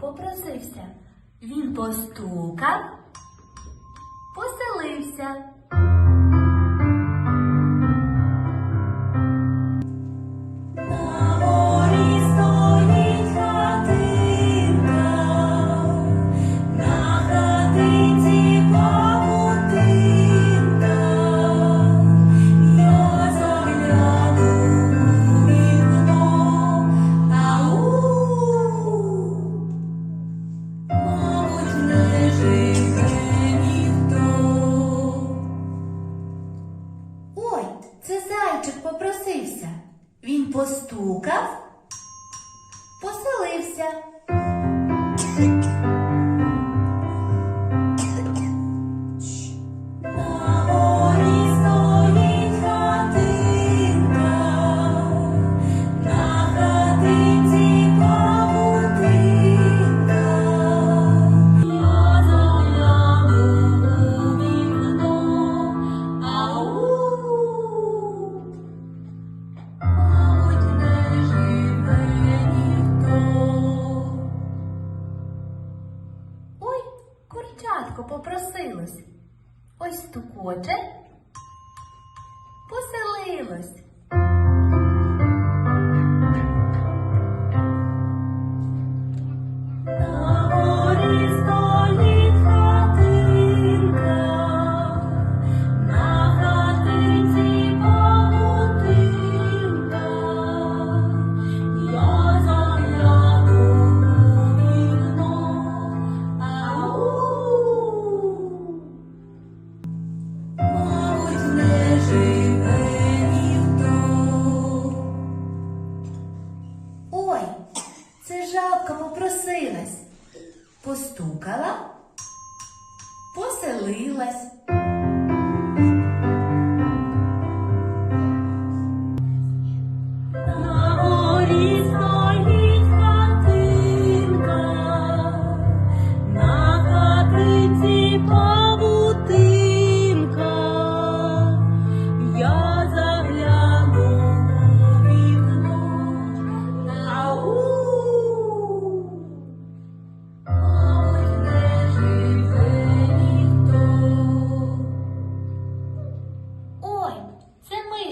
попросився. Він постукав, поселився. Це зайчик попросився. Він постукав, поселився. Курчатко попросилось. Ось стукоче, поселилось. На горі Постукала, поселилась.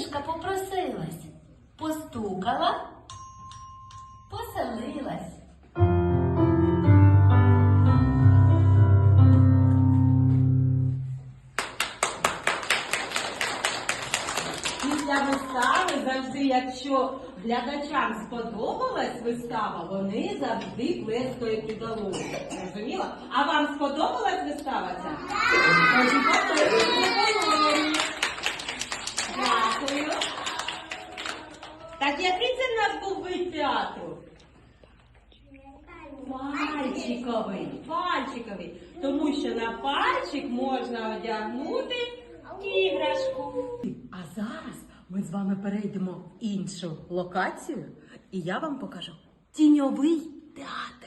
Мишка попросилась, постукала, поселилась. Після вистави завжди, якщо глядачам сподобалась вистава, вони завжди плескають у долоні. Зрозуміла? А вам сподобалась вистава ця? Тоді Який це в нас був вид театру? Пальчиковий, пальчиковий. Тому що на пальчик можна одягнути іграшку. А зараз ми з вами перейдемо в іншу локацію, і я вам покажу тіньовий театр.